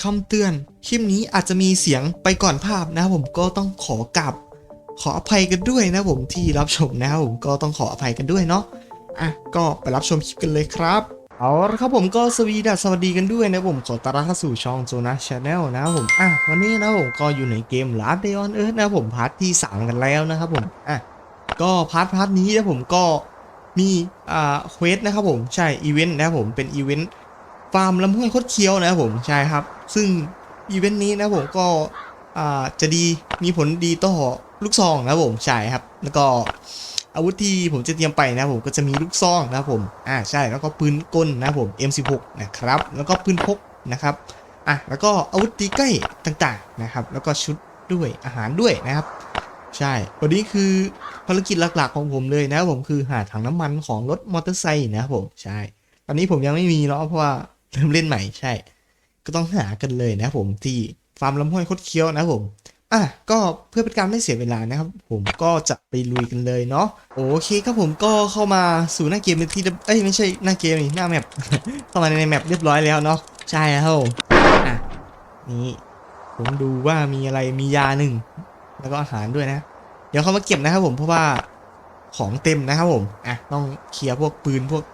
คำเตือนคลิปนี้อาจจะมีเสียงไปก่อนภาพนะผมก็ต้องขอกลับ ขออภัยกันด้วยนะผมที่รับชมนะผมก็ต้องขออภัยกันด้วยเนาะอะก็ไปรับชมคลิปกันเลยครับเอาละครับผมก็สวีดัสสวัสดีกันด้วยนะผมขอต้อนรับเข้าสู่ช่องโจนาชาแนลนะผมอะวันนี้นะผมก็อยู่ในเกม Last Day on Earth นะผมพาร์ทที่ 3 กันแล้วนะครับผมอะก็พาร์ทพาร์ทนี้นะผมก็มีอ่าเควสนะครับผมใช่อีเวนต์นะผมเป็นอีเวนต์ ฟาร์มลำห้วยคดเคี้ยวนะครับผมใช่ครับ ซึ่งอีเวนต์นี้นะผมก็จะดีมีผลดีต่อลูกซองนะผมใช่ครับ แล้วก็อาวุธที่ผมจะเตรียมไปนะผมก็จะมีลูกซองนะผมอ่าใช่แล้วก็ปืนกลนะผม M16 นะครับ แล้วก็ปืนพกนะครับอะแล้วก็อาวุธตีใกล้ต่างๆนะครับ แล้วก็ชุดด้วยอาหารด้วยนะครับ ใช่วันนี้คือภารกิจหลักๆของผมเลยนะครับผมคือหาถังน้ำมันของรถมอเตอร์ไซค์นะครับผมใช่ตอนนี้ผมยังไม่มีเนาะเพราะว่า เริ่มเล่นใหม่ใช่ ก็ต้องหากันเลยนะผมที่ฟาร์มลำห้วยคดเคี้ยวนะผมอะก็เพื่อเป็นการไม่เสียเวลานะครับ ผมก็จะไปลุยกันเลยเนาะโอเคครับผมก็เข้ามาสู่หน้าเกมเป็นที่เรียบเอ้ยไม่ใช่หน้าเกมนี่หน้าแมปเข้ามาในแมปเรียบร้อยแล้วเนาะใช่ครับผมอะนี่ผมดูว่ามีอะไรมียาหนึ่งแล้วก็อาหารด้วยนะ เดี๋ยวเขามาเก็บนะครับผมเพราะว่าของเต็มนะครับผมอะต้องเคลียร์พวกปืนพวก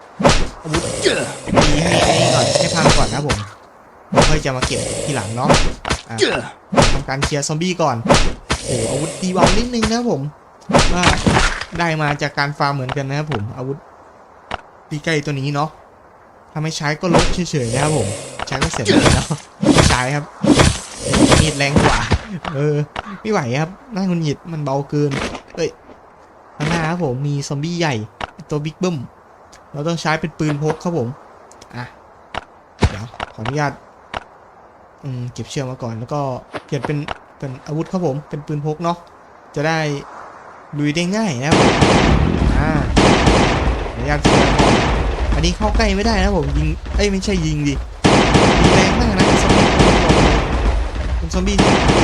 อาวุธดีให้ไอ้นี่ก่อนให้พังก่อนนะผมแล้วค่อยจะมาเก็บทีหลังเนาะะทำการเคลียร์ซอมบี้ก่อนโอ้อาวุธตีเบานิดนึงนะผมว่าได้มาจากการฟาร์มเหมือนกันนะครับผมอาวุธตีใกล้ตัวนี้เนาะถ้าไม่ใช้ก็ลบเฉยๆนะครับผม ใช้ก็เสร็จแล้วเนาะไม่ใช้ครับมีดแรงกว่า เออไม่ไหวครับน่าหงุนหงิดมันเบาเกินเอ้ยข้างหน้าครับผมมีซอมบี้ใหญ่ตัวบิ๊กบิ้ม เราต้องใช้เป็นปืนพกครับผม อะ เดี๋ยวขออนุญาตอืมเก็บเชือกมาก่อนแล้วก็เปลี่ยนเป็นเป็นอาวุธครับผม เป็นปืนพกเนาะ จะได้ลุยได้ง่ายนะครับอ่าขออนุญาตเคร์ก่อนอันนี้เข้าใกล้ไม่ได้นะผมยิง เอ้ยไม่ใช่ยิงดิมีแรงมากนะซอมบี้เป็นซอมบี้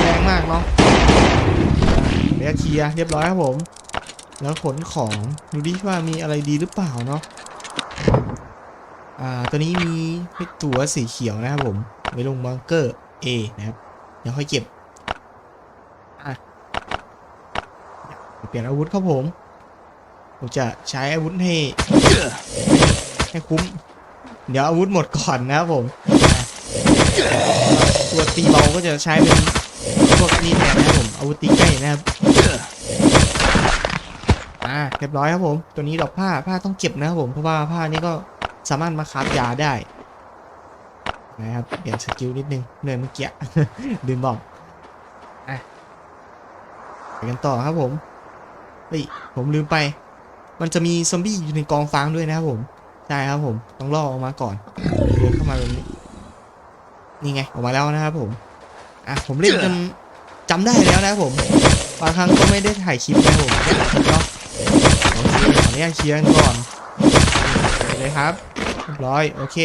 แรงมากเนาะอะเดี๋ยวเคลียร์เรียบร้อยครับผม แล้วขนของดูดิว่ามีอะไรดีหรือเปล่าเนาะ อ่าตัวนี้มีตัวสีเขียวนะครับผมไว้ลงบังเกอร์ A นะครับเดี๋ยวค่อยเก็บอะเปลี่ยนอาวุธครับผม ผมจะใช้อาวุธให้ให้คุ้ม เดี๋ยวอาวุธหมดก่อนนะครับผมอะตัวตีเบาก็จะใช้เป็นพวกนี้แทนนะครับผมอาวุธตีใกล้นะครับอ่าเรียบร้อยครับผม ตัวนี้ดอกผ้าผ้าต้องเก็บนะครับผมเพราะว่าผ้านี้ก็ สามารถมาคราฟยาได้นะครับเปลี่ยนสกิลนิดนึงเนื่อยเมื่อกี้ลืมบอกอะไปกันต่อครับผมเฮ้ยผมลืมไป มันจะมีซอมบี้อยู่ในกองฟางด้วยนะครับผมใช่ครับผมต้องล่อออกมาก่อนเดินเข้ามาแบบนี้นี่ไงออกมาแล้วนะครับผมอะผมเล่นจนจำได้แล้วนะครับผมบางครั้งก็ไม่ได้ถ่ายคลิปนะครับผมเนาะโอเคขออนุญาตเคลียร์กันก่อนไป เลยครับเรียบร้อยโอเค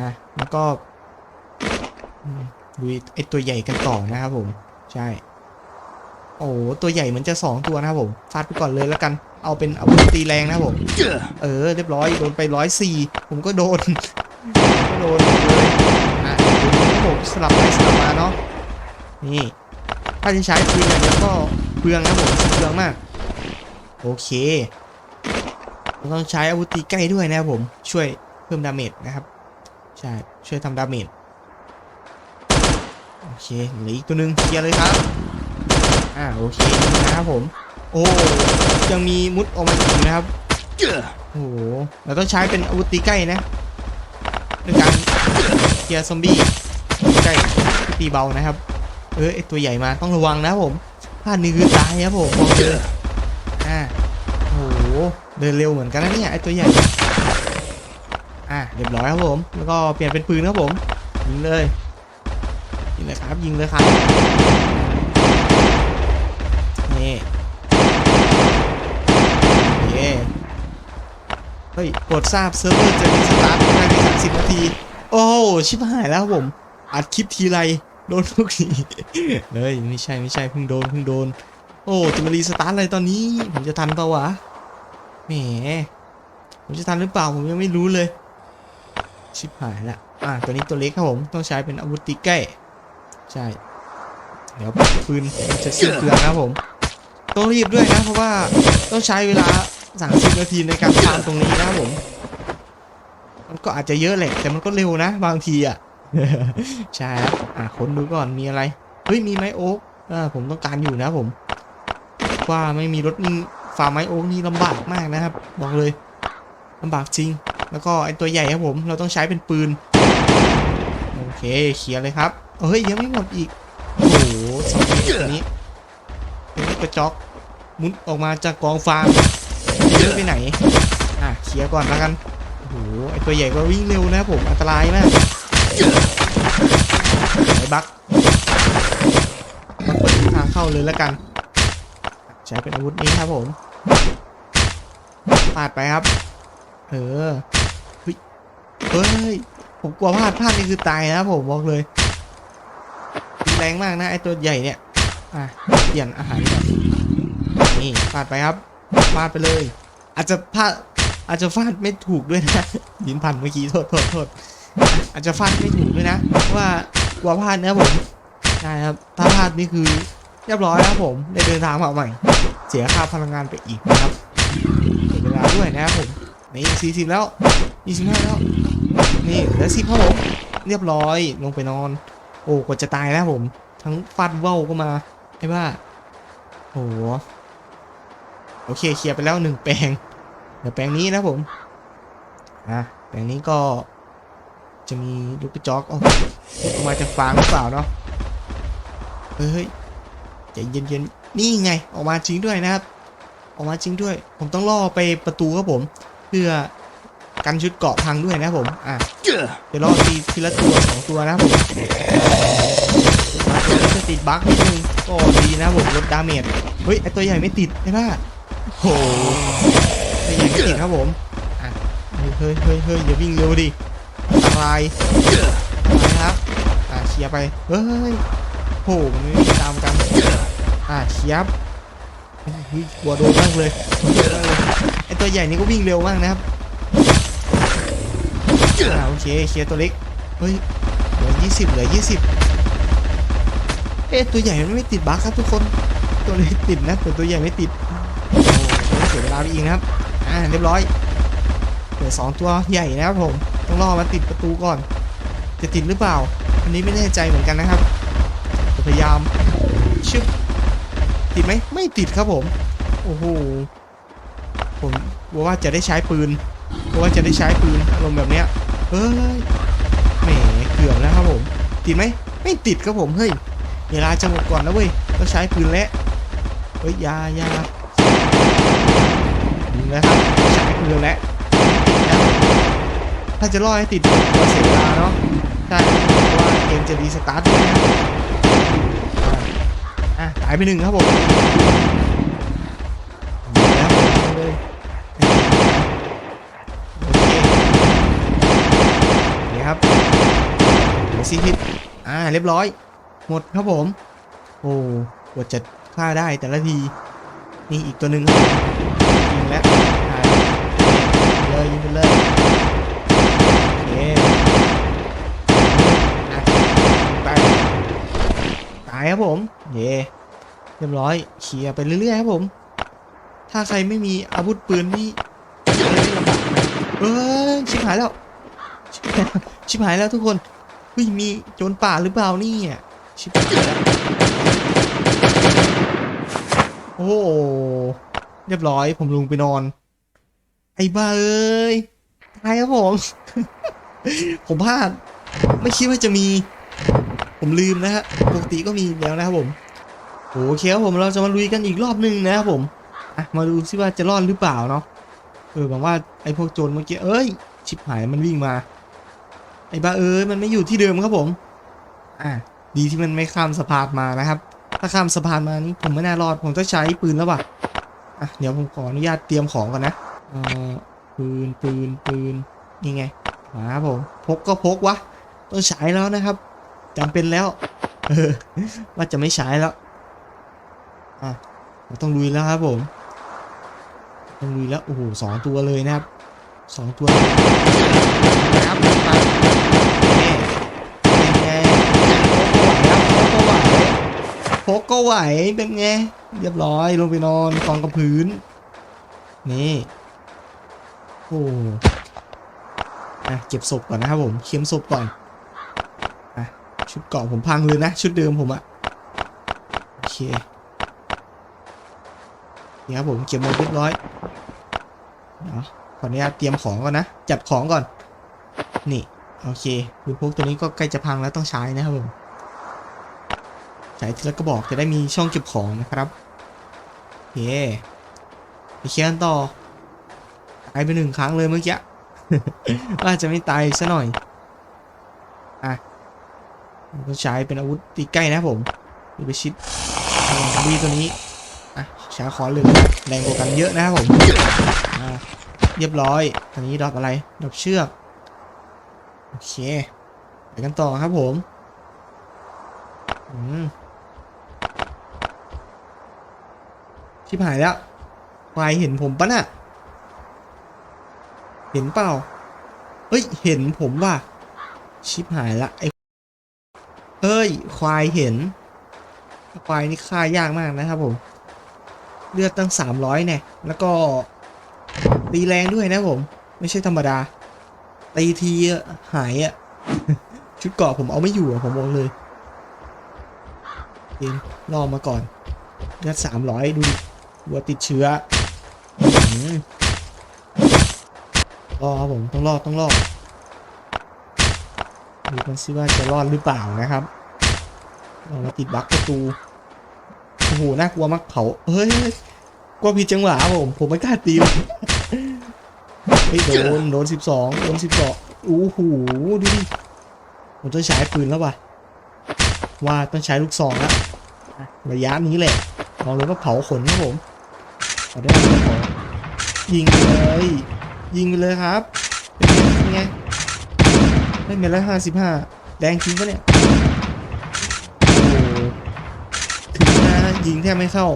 นะแล้วก็อืมดูไอตัวใหญ่กันต่อนะครับผม ใช่ โอ้โหตัวใหญ่เหมือนจะสองตัวนะครับผมฟาดไปก่อนเลยแล้วกัน เอาเป็นอาวุธตีแรงนะครับผม เออ เรียบร้อยโดนไปร้อยสี่ผมก็โดนก็โดนเลยอะดูผมสลับไปสลับมาเนาะนี่ ถ้าจะใช้ปืนอย่างเดียวก็เปลืองนะครับผมเปลืองมาก โอเคเรา ต้องใช้อาวุธตีใกล้ด้วยนะครับผมช่วยเพิ่มดาเมจนะครับใช่ช่วยทำดาเมจโอเคเหลืออีกตัวหนึ่งเคลียร์เลยครับอ่าโอเคนะครับผมโอ้ยังมีมุดออกมาอีกนะครับโอ้โหเราต้องใช้เป็นอาวุธตีใกล้นะในการเคลียร์ซอมบี้ใกล้ตีเบานะครับเออไอตัวใหญ่มาต้องระวังนะครับผมพลาดนี่คือตายครับผมบอกเลยอ่า เดินเร็วเหมือนกันนะเนี่ยไอตัวใหญ่อะเรียบร้อยครับผม แล้วก็เปลี่ยนเป็นปืนครับผม ยิงเลยยิงเลยครับยิงเลยครับนี่โอเคเฮ้ยโปรดทราบเซิร์ฟเวอร์จะรีสตาร์ทภายใน30 นาที โอ้ชิบหายแล้วครับผม อัดคลิปทีไรโดนทุกทีเฮ้ยไม่ใช่ไม่ใช่เพิ่งโดนเพิ่งโดน โอ้จะมารีสตาร์ทอะไรตอนนี้ ผมจะทันเปล่าวะ แหมผมจะทันหรือเปล่าผมยังไม่รู้เลย ชิบหายละอ่าตัวนี้ตัวเล็กครับผมต้องใช้เป็นอาวุธตีใกล้ใช่ เดี๋ยวปืนมันจะสิ้นเปลืองนะครับผมต้องรีบด้วยนะเพราะว่าต้องใช้เวลา30นาทีในการฟาร์มตรงนี้นะครับผม มันก็อาจจะเยอะแหละแต่มันก็เร็วนะ บางทีอะใช่ครับอะค้นดูก่อนมีอะไรเฮ้ยมีไม้โอ๊กอ่าผมต้องการอยู่นะผม ว่าไม่มีรถ นี่ฟาร์มไม้โอ๊กนี่ลำบากมากนะครับ บอกเลยลำบากจริง แล้วก็ไอตัวใหญ่ครับผม เราต้องใช้เป็นปืน โอเคเคลียร์เลยครับเฮ้ยยังไม่หมดอีก โอ้โหสองตัวนี้ตัวนี้กระจอกมุดออกมาจากกองฟางเยอะไปไหน อะเคลียก่อนแล้วกัน โอ้โห ไอตัวใหญ่ก็วิ่งเร็วนะครับผม อันตรายมากไอ้บักมาเปิดทางเข้าเลยแล้วกัน ใช้เป็นอาวุธนี้ครับผม ปาดไปครับ เออเฮ้ยเฮ้ย ผมกลัวพลาดพลาดนี่คือตายนะผมบอกเลยแรงมากนะไอตัวใหญ่เนี่ย อะเปลี่ยนอาหารก่อนนี่ฟาดไปครับฟาดไปเลย อาจจะพลาดอาจจะฟาดไม่ถูกด้วยนะดินพันเมื่อกี้โทษโทษโทษอาจจะฟาดไม่ถูกด้วยนะเพราะว่ากลัวพลาดนะผมใช่ครับถ้าพลาดนี่คือเรียบร้อยครับผมได้เดินทางมาใหม่ เสียค่าพลังงานไปอีกนะครับเสียเวลาด้วยนะครับผมนี่สี่สิบแล้วยี่สิบห้าแล้ว นี่เหลือสิบครับผมเรียบร้อยลงไปนอน โอ้กว่าจะตายแล้วผม ทั้งฟาดเว้าก็มาไอ้ว่าโอ้โหโอเคเคลียร์ไปแล้วหนึ่งแปลงเดี๋ยวแปลงนี้นะผมอะแปลงนี้ก็จะมีลูกกระจอกออกออกมาจากฟางหรือเปล่าเนาะเฮ้ยใจเย็นๆ นี่ไงออกมาจริงด้วยนะครับ ออกมาจริงด้วย ผมต้องล่อไปประตูครับผม เพื่อกันชุดเกาะพังด้วยนะผมอะเดี๋ยวรอทีทีละตัวสองตัวนะผมตัวนี้จะติดบั๊กนิดนึงก็ดีนะผมลดดาเมจเฮ้ยไอตัวใหญ่ไม่ติดใช่ปะโหตัวใหญ่ไม่ติดครับผมอะเฮ้ยเฮ้ยเฮ้ยเฮ้ยอย่าวิ่งเร็วดิอันตรายนตรายครับอะเคลียร์ไปเฮ้ยโหมันไม่ตามกัน อะเคลียร์เฮ้ยกลัวโดนมากเลยกลัวโดนมากเลยไอตัวใหญ่นี่ก็วิ่งเร็วมากนะครับอ่าโอเคเคลียร์ตัวเล็กเฮ้ยเหลือยี่สิบเหลือยี่สิบเอ๊ะตัวใหญ่มันไม่ติดบั๊กครับทุกคนตัวเล็กติดนะแต่ตัวใหญ่ไม่ติดโอ้เสียเวลาไปอีกนะครับอ่าเรียบร้อยเหลือสองตัวใหญ่นะครับผมต้องรอมาติดประตูก่อน จะติดหรือเปล่าอันนี้ไม่แน่ใจเหมือนกันนะครับจะพยายามชึบ ไหมไม่ติดครับผม โอ้โหผมว่าจะได้ใช้ปืนเพราว่าจะได้ใช้ปืนอารมณ์แบบเนี้ยเฮ้ยแหมเกือบแล้วครับผม ติดไหมไม่ติดครับผมเฮ้ยเวลาจะหมดก่อนแล้วเว้ยต้องใช้ปืนแล้วเฮ้ยยายายิงแล้วครับใช้ปืนแล้วถ้าจะรอให้ติดก็เสียเวลาเนาะใช่เพราะว่าเกมจะรีสตาร์ทด้วยนะ ตายไปหนึ่งครับผมแล้วเลยนี่ครับสี่ทิศอ่าเรียบร้อย หมดครับผม โอ้กว่าจะฆ่าได้แต่ละที นี่อีกตัวหนึ่งครับผมยิงแล้วตายเลยยิงไปเลยโอเคอะไปตายครับผม เย่ เรียบร้อยเคลียไปเรื่อยๆครับผม ถ้าใครไม่มีอาวุธปืนนี่เล่ลำบากเอ้ยชิบหายแล้ว ชิบหายแล้วทุกคนเฮ้ยมีโจรป่าหรือเปล่านี่อะชิบหายแล้วโอ้เรียบร้อย ผมลงไปนอน ไอ้บ้าเอ้ยตายครับผม ผมพลาด ไม่คิดว่าจะมี ผมลืมนะฮะปกติก็มีแล้วนะครับผม โอเคครับผมเราจะมาลุยกันอีกรอบหนึ่งนะครับผมอะมาดูซิว่าจะรอดหรือเปล่าเนาะเออหวังว่าไอ้พวกโจรเมื่อกี้เอ้ยชิบหายมันวิ่งมา ไอ้บ้าเอ้ยมันไม่อยู่ที่เดิมครับผม อะดีที่มันไม่ข้ามสะพานมานะครับ ถ้าข้ามสะพานมานี่ผมไม่น่ารอดผมต้องใช้ปืนแล้วว่ะอะเดี๋ยวผมขออนุญาตเตรียมของก่อนนะเออปืนปืนปืนนี่ไงมาครับผมพกก็พกวะต้องใช้แล้วนะครับจำเป็นแล้ว เออว่าจะไม่ใช้แล้ว อะต้องลุยแล้วครับผมต้องลุยแล้วโอ้โหสองตัวเลยนะครับสองตัวครับไปเป็นไงโพกก็ไหวเป็นไงเรียบร้อยลงไปนอนกองกับพื้น นี่โอ้อะเก็บศพก่อนนะครับผมเค็มศพก่อนชุดเกาะผมพังเลยนะ ชุดเดิมผมอะโอเค นี่ครับผมเก็บหมดเรียบร้อยเนาะขออนุญาตเตรียมของก่อนนะ จัดของก่อน นี่ โอเคปืนพกตัวนี้ก็ใกล้จะพังแล้วต้องใช้นะครับผมใช้ทีละกระบอกจะได้มีช่องเก็บของนะครับโอเคไปเคลียนต่อ ตายไปหนึ่งครั้งเลยเมื่อกี้ว่าจะไม่ตายซะหน่อย อะก็ใช้เป็นอาวุธตีใกล้นะครับผมดูไปชิดมบี้ตัวนี้ ช้คอนเลยแรงกว่ากันเยอะนะครับผมเรียบร้อยตอนนี้ดรอกอะไรดรอกเชือกโอเคไปกันต่อครับผมอืมชิบหายแล้วควายเห็นผมปะน่ะเห็นเปล่าเฮ้ยเห็นผมว่ะชิบหายละไอ้เอ้ยควายเห็นควายนี่ฆ่ายากมากนะครับผม เลือดตั้งสามร้อยเนี่ย แล้วก็ตีแรงด้วยนะผม ไม่ใช่ธรรมดา ตีทีหายอะชุดเกราะผมเอาไม่อยู่อะผมบอกเลยเองรอมาก่อน เลือดสามร้อยดูวัวติดเชื้อรอครับผมต้องรอดต้องรอดดูกันซิว่าจะรอดหรือเปล่านะครับเรามาติดบั๊กประตู โอ้โหน่ากลัวมากเผาเฮ้ยกลัวผิดจังหวะผมผมไม่กล้าตีเลยเฮ้ยโดนโดนสิบสองโดนสิบสองโอ้โหดูดิผมต้องใช้ปืนแล้วว่ะว่าต้องใช้ลูกซองแล้วระยะนี้แหละลองเลยว่าเผาขนครับผมเอาได้ไหมขอยิงเลยยิงไปเลยครับเป็นไงไงได้เมตรละห้าสิบห้าแดงจริงปะเนี่ย โอ้โหถึงนะ ยิงแทบไม่เข้า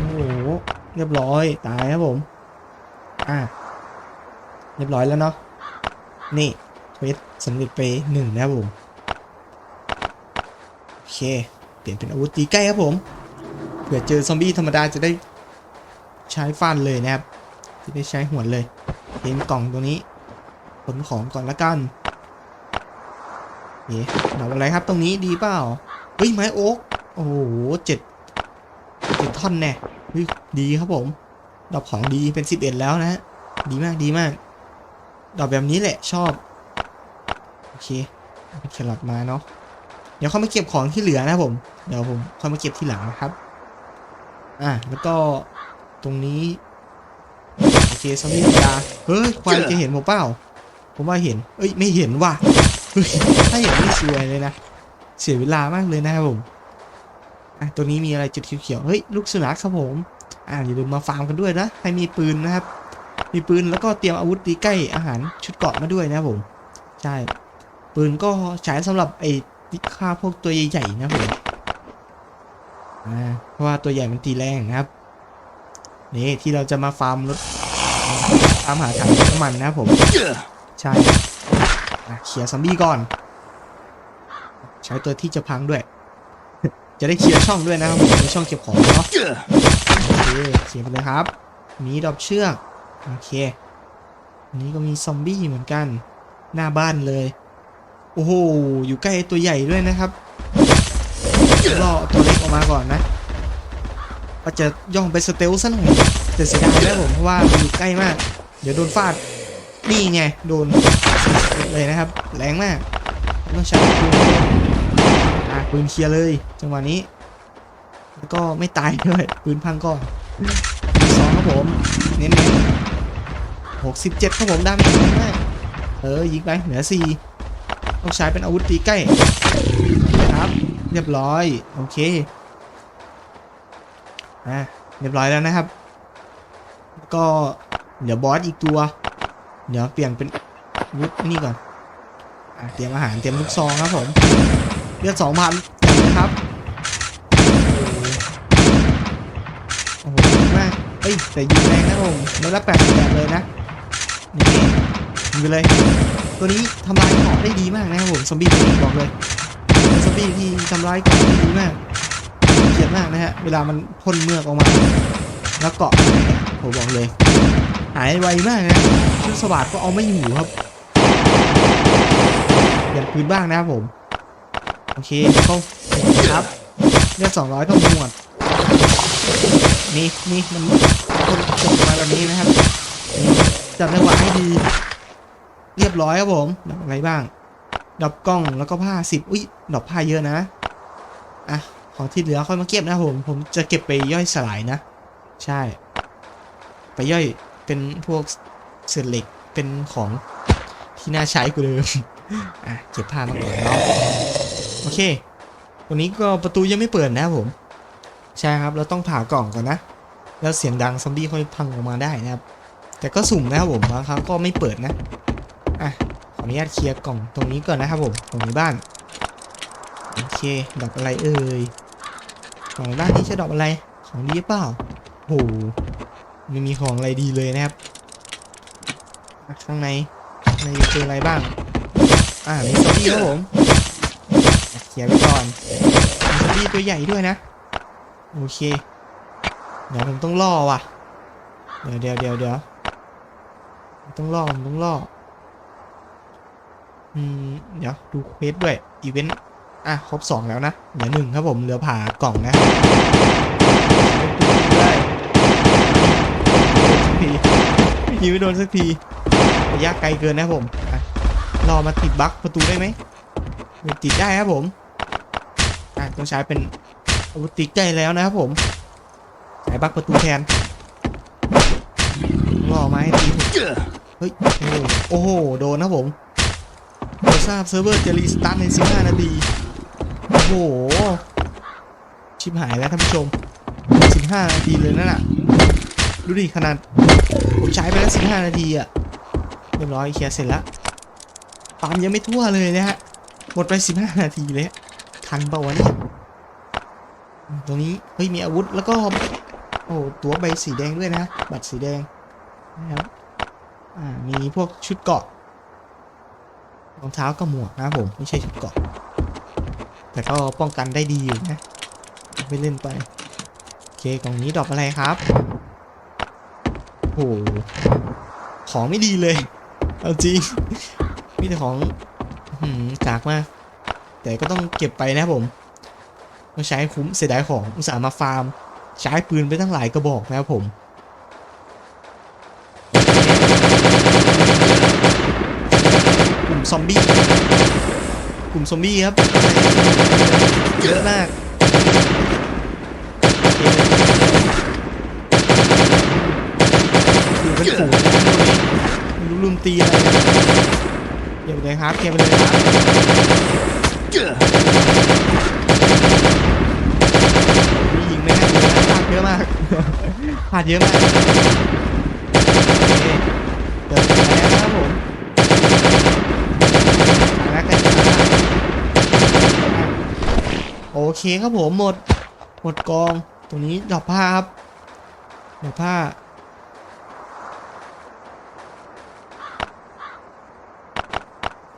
โอ้โห เรียบร้อย ตายครับผม อะ เรียบร้อยแล้วเนาะ นี่เควสสำเร็จไปหนึ่งนะครับผม โอเค เปลี่ยนเป็นอาวุธตีใกล้ครับผม เผื่อเจอซอมบี้ธรรมดาจะได้ใช้ฟันเลยนะครับ จะได้ใช้หัวเลยเป็นกล่องตัวนี้ขนของก่อนละกันนี่ดอกอะไรครับตรงนี้ดีเปล่า เฮ้ยไม้โอ๊ก โอ้โหเจ็ดเจ็ดท่อนแน่ดีครับผมดอกของดีเป็นสิบเอ็ดแล้วนะฮะดีมากดีมาก ดอกแบบนี้แหละชอบ โอเคเอาแครอทมาเนาะเดี๋ยวเขามาเก็บของที่เหลือนะผม เดี๋ยวผมค่อยมาเก็บที่หลังนะครับ อะแล้วก็ตรงนี้โอเคซอมบี้ธรรมดาเฮ้ยควายจะเห็นผมเปล่า ผมว่าเห็น เอ้ยไม่เห็นว่ะเฮ้ยถ้าเห็นนี่ซวยเลยนะ เสียเวลามากเลยนะครับผม อะตัวนี้มีอะไรจุดเขียวๆเฮ้ยลูกสุนัขครับผมอ่าอย่าลืมมาฟาร์มกันด้วยนะใครมีปืนนะครับ มีปืนแล้วก็เตรียมอาวุธตีใกล้อาหารชุดเกาะมาด้วยนะผมใช่ปืนก็ใช้สำหรับไอ้ที่ฆ่าพวกตัวใหญ่ๆนะผมอ่าเพราะว่าตัวใหญ่มันตีแรงนะครับนี่ที่เราจะมาฟาร์มรถตามหาถังน้ำมันนะผมใช่เคลียร์ซอมบี้ก่อน ใช้ตัวที่จะพังด้วย จะได้เคลียร์ช่องด้วยนะครับผมในช่องเก็บของเนาะโอเคเคลียร์ไปเลยครับ มีดอกเชือกโอเคอันนี้ก็มีซอมบี้เหมือนกัน หน้าบ้านเลยโอ้โหอยู่ใกล้ตัวใหญ่ด้วยนะครับรอตัวเล็กออกมาก่อนนะก็จะย่องไปสเตลซะหน่อยแต่เสียดายแล้วผมเพราะว่ามันอยู่ใกล้มาก เดี๋ยวโดนฟาดนี่ไงโดนเลยนะครับ แรงมากต้องใช้ปืน ปืนเคลียร์เลย จังหวะนี้ แล้วก็ไม่ตายด้วยปืนพังก่อนสองครับผมเน้นหกสิบเจ็ดครับผมดาเมจแมากเออยิงไปเหนือสี่ต้องใช้เป็นอาวุธตีใกล้นะครับ เรียบร้อยโอเคอะเรียบร้อยแล้วนะครับ ก็เดี๋ยวบอสอีกตัว เดี๋ยวเปลี่ยนเป็นวุธนี่ก่อนอเตรียมอาหารเตรียมลูกซองครับผม เลือดสองพันนะครับโอ้โหดมากเอ้ยแต่ยิงแรงนะผมไม่ละแปดแปดเลยนะนี่ยิงไปเลย ตัวนี้ทำลายเกาะได้ดีมากนะครับผมซอมบี้ตัวนี้บอกเลยซอมบี้ที่ทำลายเกราะได้ดีมากมากนะฮะเวลามันพ่นเมือกออกมา แล้วเกาะผมบอกเลย หายไวมากนะชุดสวัสดก็เอาไม่อยู่ครับอย่างปืนบ้างนะครับผม โอเคเข้าครับเลือดสองร้อยต้องหมวดนี่นี่มันคนจบมาแบบนี้นะครับจับจังหวะให้ดี เรียบร้อยครับผมดอกอะไรบ้างดอกกล้องแล้วก็ผ้าสิบอุ้ยดอกผ้าเยอะนะอะของที่เหลือค่อยมาเก็บนะผมผมจะเก็บไปย่อยสลายนะ ใช่ ไปย่อยเป็นพวกเศษเหล็กเป็นของที่น่าใช้กูเดิมอะเก็บผ้ามาก่อนเนาะ โอเควันนี้ก็ประตูยังไม่เปิดนะครับผม ใช่ครับเราต้องผ่ากล่องก่อนนะ แล้วเสียงดังซอมบี้ค่อยพังออกมาได้นะครับ แต่ก็สุ่มนะครับผมบางครั้งก็ไม่เปิดนะอะขออนุญาตเคลียร์กล่องตรงนี้ก่อนนะครับผมกล่องในบ้านโอเคดอกอะไรเอ่ยกล่องบ้านนี้ใช่ดอกอะไรของดีเปล่าโอ้โหไม่มีของอะไรดีเลยนะครับข้างในในเจออะไรบ้าง อ่ามีซอมบี้ครับผม อยร์ไว้ก่อนมีซอมบี้ตัวใหญ่ด้วยนะ โอเค เดี๋ยวผมต้องล่อว่ะ เดี๋ยวเดี๋ยวเดี๋ยวเดี๋ยวต้องล่อผมต้องล่อ อืม เดี๋ยวดูเควสด้วย อีเวนต์ อะ ครบสองแล้วนะ เหลือหนึ่งครับผม เหลือผ่ากล่องนะได้ยิงไม่โดนสักทีระยะไกลเกินนะผม อะรอมาติดบั๊กประตูได้ไหม ติดได้ครับผม ต้องใช้เป็นอาวุธติใกล้แล้วนะครับผมสายบักประตูแทนล่อไม้ตีเฮ้ยโอ้โหโดนนะผมโปรดทราบเซิร์ฟเวอร์จะรีสตาร์ทใน 15 นาทีโอ้โห ชิบหายแล้วท่านผู้ชม 15 นาทีเลยนั่นน่ะดูดิขนาด ผมใช้ไปแล้ว 15 นาทีอะเรียบร้อยเคลียร์เสร็จแล้วปั๊มยังไม่ทั่วเลยนะฮะ หมดไป 15 นาทีเลย ทันเปล่าวะเนี่ย ตรงนี้เฮ้ยมีอาวุธแล้วก็ โอ้ตัวใบสีแดงด้วยนะ บัตรสีแดงนะครับอ่ามีพวกชุดเกาะรองเท้ากับหมวกนะผมไม่ใช่ชุดเกาะแต่ก็ป้องกันได้ดีอยู่นะไม่เล่นไปโอเคกล่องนี้ดอกอะไรครับโอ้โหของไม่ดีเลยเอาจริงมีแต่ของหืมกากมากแต่ก็ต้องเก็บไปนะผม ต้องใช้คุ้มเสียดายของอุตส่าห์มาฟาร์ม ใช้ปืนไปตั้งหลายกระบอกนะครับผมกลุ่มซอมบี้กลุ่มซอมบี้ครับเยอะมากอยู่เป็นฝูงไม่รู้ลุมตีอะไรเก็บไปเลยครับเก็บไปเลยครับ ไม่ได้เยนะาดเยอะมากพลาดเยอะมากโอเคเดินไปแล้วครับผมหาแล้วกันโอเคครับผมหมด หมดกอง ตรงนี้ดอกผ้าครับดอกผ้า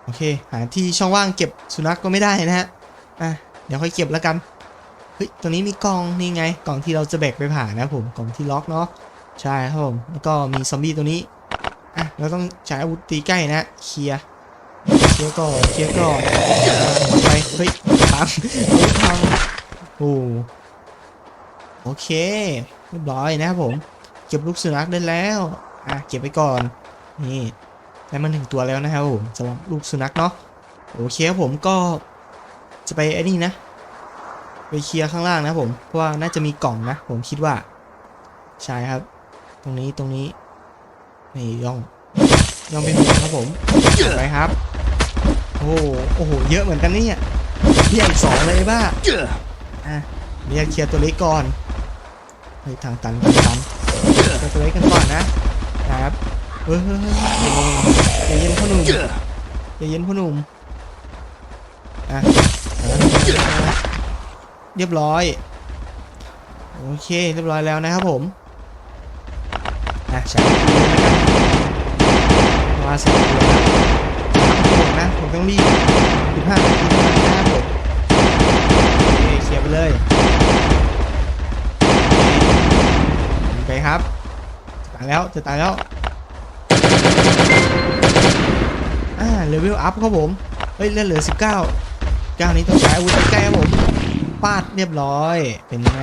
โอเค หาที่ช่องว่างเก็บสุนัขก็ไม่ได้นะฮะ อะ เดี๋ยวค่อยเก็บแล้วกัน เฮ้ยตัวนี้มีกล่องนี่ไง กล่องที่เราจะแบกไปผ่านะผม กล่องที่ล็อกเนาะ ใช่ครับผม แล้วก็มีซอมบี้ตัวนี้ อะ เราต้องใช้อาวุธตีใกล้นะ เคลียร์ เคลียร์ก่อน เคลียร์ก่อนไป เฮ้ยพังพังโอ้โอเค เรียบร้อยนะครับผม เก็บลูกสุนัขได้แล้ว อะ เก็บไปก่อน นี่ได้มาหนึ่งตัวแล้วนะครับผมสำหรับลูกสุนัขเนาะ โอเคครับผมก็จะไปไอ้นี่นะ ไปเคลียร์ข้างล่างนะผม เพราะว่าน่าจะมีกล่องนะ ผมคิดว่า ใช่ครับ ตรงนี้ตรงนี้นี่ย่องย่องไปหัวครับผมไปครับ โอ้โหโอ้โห เยอะเหมือนกันเนี่ยเรียกสองเลยบ้าอะเรียกเคลียร์ตัวเล็กก่อนเฮ้ยทางตันทางตันเคลียร์ตัวเล็กกันก่อนนะ นะครับเฮ้ยเฮ้ยเฮ้ยเย็นพ่อหนุ่มเย็นพ่อหนุ่มอะ เรียบร้อย โอเค เรียบร้อยแล้วนะครับผมนะใช่มาสองตัวนะ ผมต้องรีบสิบห้านาทีเานั้นนคผมเคลียร์ไปเลยไปครับตายแล้วจะตายแล้ว อ่าเลเวลอัพครับผม เฮ้ยเลือเหลือ 19 9 นี้ต้องใช้อาวุธใกล้ครับผม ปาดเรียบร้อย เป็นไง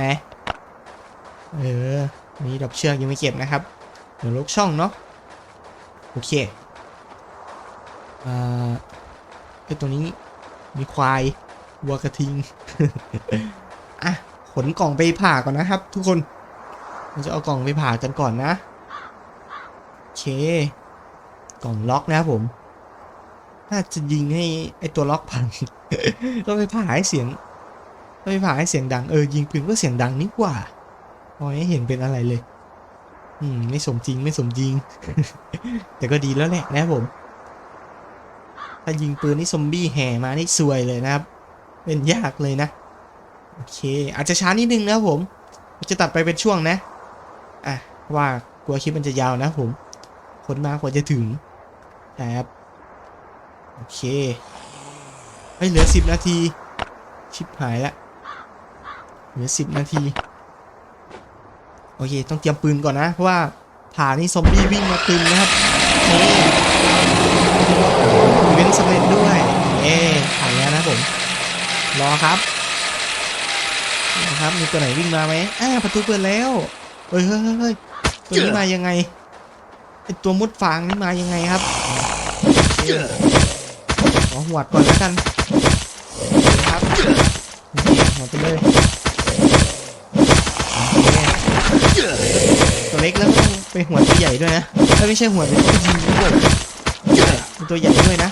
เออนี่ดอกเชือกยังไม่เก็บนะครับ เดี๋ยวลกช่องเนาะ โอเค อ่าไอตัวนี้ มีควาย วัวกระทิง อะ ขนกล่องไปผ่าก่อนนะครับ ทุกคนเราจะเอากล่องไปผ่ากันก่อนนะโอเค กล่องล็อกนะครับผม น่าจะยิงให้ไอตัวล็อกพังต้องไปผ่าให้เสียง ไปผ่าให้เสียงดังเออยิงปืนก็เสียงดังนี่กว่าพอให้เห็นเป็นอะไรเลย อืม ไม่สมจริงไม่สมจริง แต่ก็ดีแล้วแหละนะผม ถ้ายิงปืนนี่ซอมบี้แห่มานี่ซวยเลยนะครับ เป็นยากเลยนะ โอเค อาจจะช้านิดนึงนะผม จะตัดไปเป็นช่วงนะ อะ ว่ากลัวคลิปมันจะยาวนะผมคนมากกว่าจะถึงนะครับโอเคเฮ้เหลือสิบนาที ชิบหายละ เหลือสิบนาที โอเค ต้องเตรียมปืนก่อนนะ เพราะว่าผ่านนี่ซอมบี้วิ่งมาตึมนะครับโอ้อีเว้นสำเร็จด้วย เอ๊ผ่านแล้วนะผม รอครับนะครับ มีตัวไหนวิ่งมาไหมอ่าประตูเปิดแล้ว เฮ้ยเฮ้ยเฮ้ยตัวนี้มายังไงไอตัวมุดฟางนี่มายังไงครับขอหวดก่อนแล้วกัน ครับหวดไปเลย เล็กแล้วก็ต้องไปหัวตัวใหญ่ด้วยนะถ้าไม่ใช่หัวเดี๋ยวต้องยิงด้วยเป็นตัวใหญ่ด้วยนะ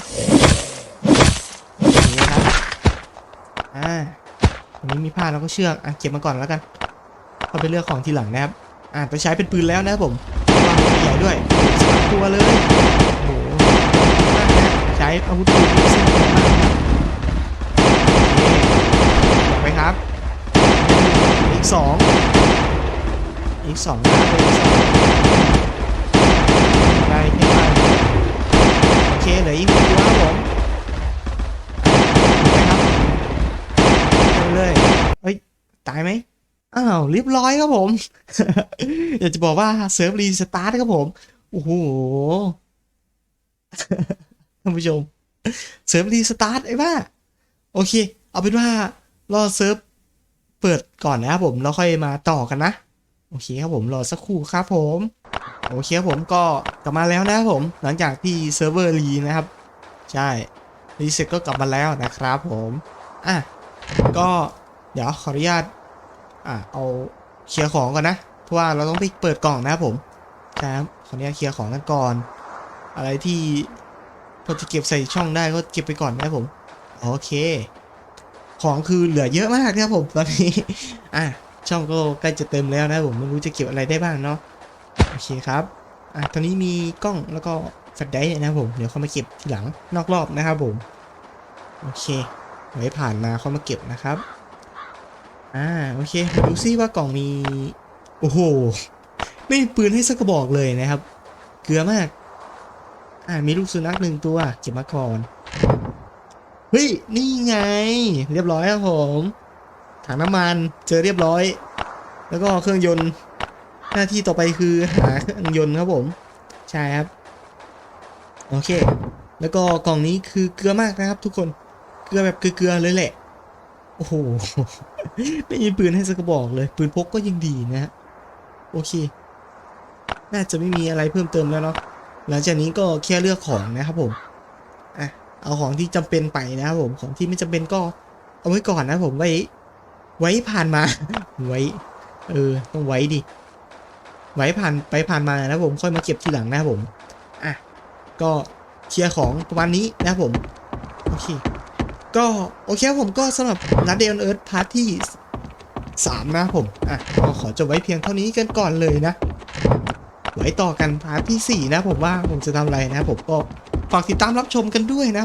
นี่ครับอ่าอันนี้มีผ้าแล้วก็เชือกอะเก็บมาก่อนแล้วกันพอไปเลือกของทีหลังนะครับอ่าตัวใช้เป็นปืนแล้วนะผมตัวใหญ่ด้วยตัวเลยโอ้โหมากนะใช้อาวุธปืนที่ซึ่งมากนไปครับอีกสอง อีกสองครับอีกสองไปเก็บไปโอเคเหลืออีกหนึ่งตัวครับผมไปครับเอาเลยเฮ้ยตายไหมอ้าวเรียบร้อยครับผม อยากจะบอกว่าเซิร์ฟรีสตาร์ทครับผมโอ้โหท่านผู้ชมเซิร์ฟรีสตาร์ทไอ้บ้าโอเค เอาเป็นว่ารอเซิร์ฟเปิดก่อนนะครับผม แล้วค่อยมาต่อกันนะ โอเคครับผมรอสักครู่ครับผมโอเคครับผมก็กลับมาแล้วนะครับผม หลังจากที่เซิร์ฟเวอร์รีนะครับ ใช่รีเซ็ตก็กลับมาแล้วนะครับผมอะก็เดี๋ยวขออนุญาตอะเอาเคลียร์ของก่อนนะเพราะว่าเราต้องไปเปิดกล่องนะครับผมครับขออนุญาตเคลียร์ของกันก่อน อะไรที่พอจะเก็บใส่ช่องได้ก็เก็บไปก่อนนะครับผมโอเค ของคือเหลือเยอะมากนะครับผมตอนนี้อะ ช่องก็ใกล้จะเต็มแล้วนะผมไม่รู้จะเก็บอะไรได้บ้างเนาะโอเคครับอะตอนนี้มีกล้องแล้วก็แฟลชไดร์นะครับผมเดี๋ยวเขามาเก็บทีหลังนอกรอบนะครับผมโอเคไว้ผ่านมาเขามาเก็บนะครับอ่าโอเคดูซิว่ากล่องมีโอ้โหไม่มีปืนให้สักกระบอกเลยนะครับ เกลือมาก อ่ามีลูกสุนัขหนึ่งตัวเก็บมาก่อนเฮ้ยนี่ไง เรียบร้อยครับผม ถังน้ำมันเจอเรียบร้อย แล้วก็เครื่องยนต์ หน้าที่ต่อไปคือหาเครื่องยนต์ครับผม ใช่ครับ โอเค แล้วก็กล่องนี้คือเกลือมากนะครับ ทุกคน เกลือแบบเกลือๆเลยแหละ โอ้โห ไม่มีปืนให้สักกระบอกเลย ปืนพกก็ยังดีนะฮะ โอเค น่าจะไม่มีอะไรเพิ่มเติมแล้วเนาะ หลังจากนี้ก็แค่เลือกของนะครับผม อะ เอาของที่จำเป็นไปนะครับผม ของที่ไม่จำเป็นก็เอาไว้ก่อนนะผมไว้ ไว้ผ่านมา ไว้ เออ ต้องไว้ดิ ไว้ผ่านไปผ่านมานะผมค่อยมาเก็บทีหลังนะครับผม อะ ก็เคลียร์ของประมาณนี้นะครับผม โอเค ก็โอเคครับผมก็สำหรับนัดเดลเอิร์ธพาร์ทที่3นะครับผม อะก็ขอจบไว้เพียงเท่านี้กันก่อนเลยนะ ไว้ต่อกันพาร์ทที่ 4 นะผมว่าผมจะทำอะไรนะผมก็ฝากติดตามรับชมกันด้วยนะ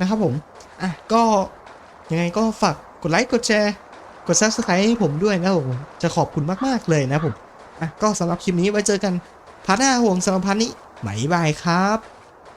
นะครับผม อะ ก็ยังไงก็ฝากกดไลค์ กดแชร์ กด subscribe ให้ผมด้วยนะผมจะขอบคุณมาก ๆ เลยนะผมอะก็สำหรับคลิปนี้ไว้เจอกันพาร์ทหน้าห่วงสำหรับพาร์ทนี้บ๊ายบายครับ